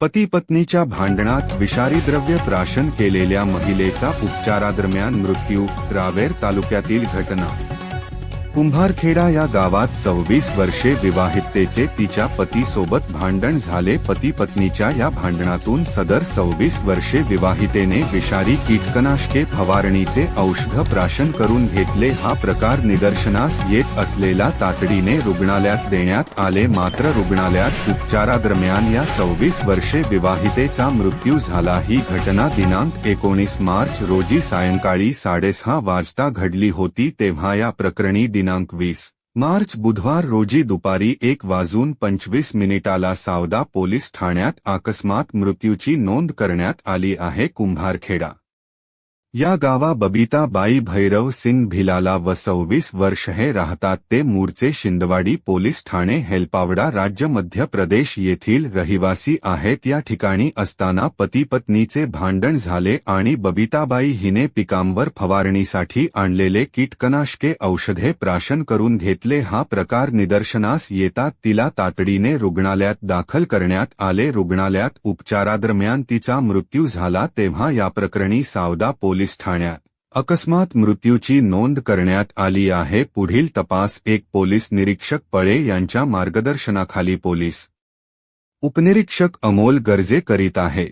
पती पत्नीच्या भांडणात विषारी द्रव्य प्राशन केलेल्या महिलेचा उपचारादरम्यान मृत्यू रावेर तालुक्यातील घटना कुंभारखेडा या गावात सव्वीस वर्षे विवाहितेचे तिच्या पतीसोबत भांडण झाले. पती पत्नीच्या या भांडणातून सदर सव्वीस वर्षे विवाहितेने विषारी कीटकनाशके फवारणीचे औषध प्राशन करून घेतले. हा प्रकार निदर्शनास येत असलेला तातडीने रुग्णालयात देण्यात आले. मात्र रुग्णालयात उपचारादरम्यान या सव्वीस वर्षे विवाहितेचा मृत्यू झाला. ही घटना दिनांक एकोणीस मार्च रोजी सायंकाळी साडेसहा वाजता घडली होती. तेव्हा या प्रकरणी दिनांक वीस मार्च बुधवार रोजी दुपारी एक वाजून पंचवीस मिनिटाला सावदा पोलीस ठाण्यात अकस्मात मृत्यूची नोंद करण्यात आली आहे कुंभारखेडा. या गावा बबिता बाई भैरव सिंग भिलाला व सव्वीस वर्ष हे राहतात ते मूळचे शिंदवाडी पोलीस ठाणे, हेलपावडा राज्य मध्य प्रदेश येथील रहिवासी आहेत. या ठिकाणी असताना पती पत्नीचे भांडण झाले आणि बबिताबाई हिने पिकांवर फवारणीसाठी आणलेले कीटकनाशके औषधे प्राशन करून घेतले. हा प्रकार निदर्शनास येतात तिला तातडीने रुग्णालयात दाखल करण्यात आले. रुग्णालयात उपचारादरम्यान तिचा मृत्यू झाला तेव्हा या प्रकरणी सावदा पोलीस ठाण्यात. अकस्मात मृत्यूची नोंद करण्यात आली आहे. पुढील तपास एक पोलीस निरीक्षक पळे यांच्या मार्गदर्शनाखाली पोलीस. उपनिरीक्षक अमोल गर्जे करीत आहे.